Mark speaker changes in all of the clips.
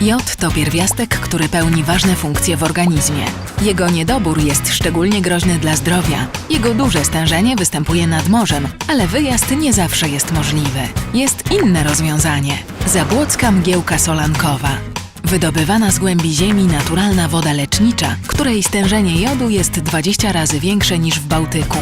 Speaker 1: Jod to pierwiastek, który pełni ważne funkcje w organizmie. Jego niedobór jest szczególnie groźny dla zdrowia. Jego duże stężenie występuje nad morzem, ale wyjazd nie zawsze jest możliwy. Jest inne rozwiązanie. Zabłocka mgiełka solankowa. Wydobywana z głębi ziemi naturalna woda lecznicza, której stężenie jodu jest 20 razy większe niż w Bałtyku.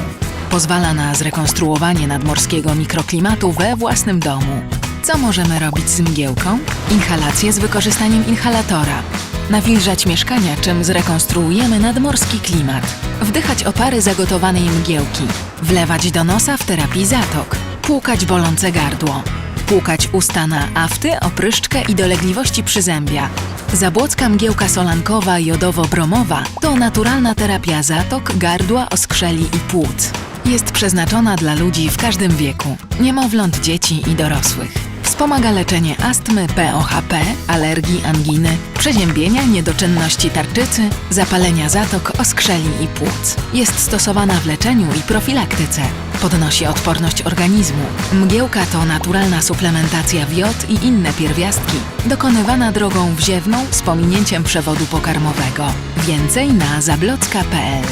Speaker 1: Pozwala na zrekonstruowanie nadmorskiego mikroklimatu we własnym domu. Co możemy robić z mgiełką? Inhalację z wykorzystaniem inhalatora. Nawilżać mieszkania, czym zrekonstruujemy nadmorski klimat. Wdychać opary zagotowanej mgiełki. Wlewać do nosa w terapii zatok. Płukać bolące gardło. Płukać usta na afty, opryszczkę i dolegliwości przyzębia. Zabłocka mgiełka solankowa jodowo-bromowa to naturalna terapia zatok, gardła, oskrzeli i płuc. Jest przeznaczona dla ludzi w każdym wieku, niemowląt, dzieci i dorosłych. Wspomaga leczenie astmy, POHP, alergii, anginy, przeziębienia, niedoczynności tarczycy, zapalenia zatok, oskrzeli i płuc. Jest stosowana w leczeniu i profilaktyce. Podnosi odporność organizmu. Mgiełka to naturalna suplementacja w jod i inne pierwiastki, dokonywana drogą wziewną z pominięciem przewodu pokarmowego. Więcej na zablocka.pl